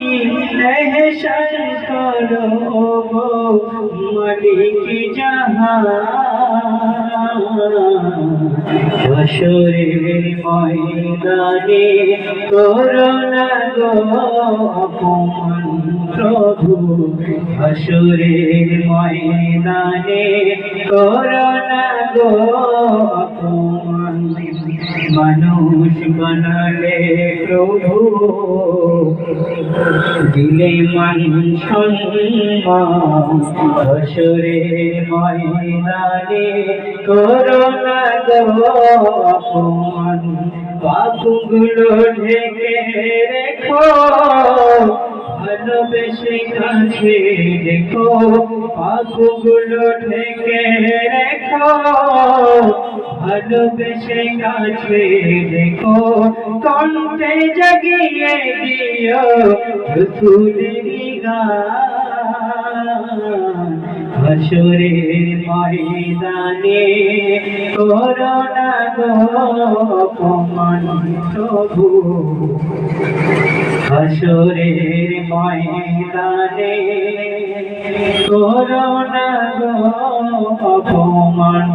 এহসান করো গো মালিক জাহান বসরের ময়দানে করোনা গো অপমান প্রভু বসরের ময়দানে গো অপমান মানুষ বানালে প্রভু দিলে মান সম্মান বসরে ময়দানে করোনা গো পাপগুলো ঢেকে রেখো। ভালোবেসে কাছে দেখো, পাপগুলো ঢেকে রেখো। ভালোবেসে কাছে দেখো, কণ্ঠে জাগিয়ে দিও রসুলেরই গান। হাসরের ময়দানে করোনা গো অপমান প্রভু হাসরের ময়দানে করোনা গো অপমান।